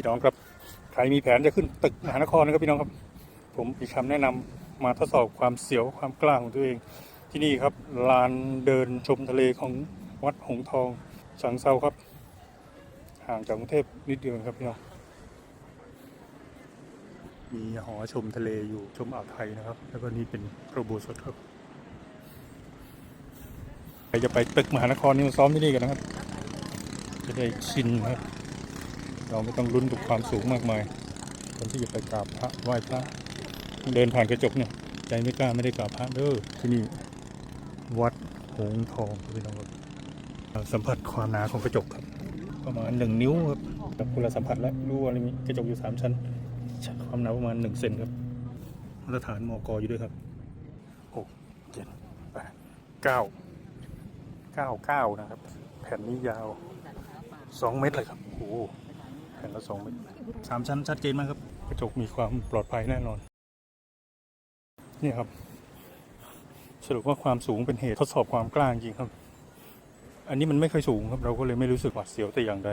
พี่น้องครับ ใครมีแผนจะขึ้นตึกมหานครนะครับพี่น้องครับ ผมมีคำแนะนำมาทดสอบความเสียวความกล้าของตัวเอง ที่นี่ครับลานเดินชมทะเลของวัดหงทองสังเซาครับ ห่างจากกรุงเทพนิดเดียวครับพี่น้องมีหอชมทะเลอยู่ชมอ่าวไทยนะครับ แล้วก็นี่เป็นพระโบสถครับใครจะไปตึกมหานครนี่มาซ้อมที่นี่กันนะครับ จะได้ชินครับ เราไม่ต้องลุ้นกับความสูงมากมาย คนที่จะไปกราบพระไหว้พระ เดินผ่านกระจกเนี่ย ใจไม่กล้าไม่ได้กราบพระเด้อที่นี่วัดหงทองพี่น้องครับสัมผัสความหนาของกระจกครับ ประมาณหนึ่งนิ้วครับกับคุณสัมผัสแล้วรู้ว่ามีกระจกอยู่สามชั้นความหนาประมาณหนึ่งเซนครับมาตรฐานมอกอยู่ด้วยครับหกเจ็ดแปดเก้าเก้าเก้านะครับ แผ่นนี้ยาวสองเมตรเลยครับโอ้ แผ่นละสองเมตรสามชั้นชัดเจนมากครับ กระจกมีความปลอดภัยแน่นอน นี่ครับ สรุปว่าความสูงเป็นเหตุทดสอบความกล้าจริงครับ อันนี้มันไม่เคยสูงครับ เราก็เลยไม่รู้สึกหวาดเสียวแต่อย่างใด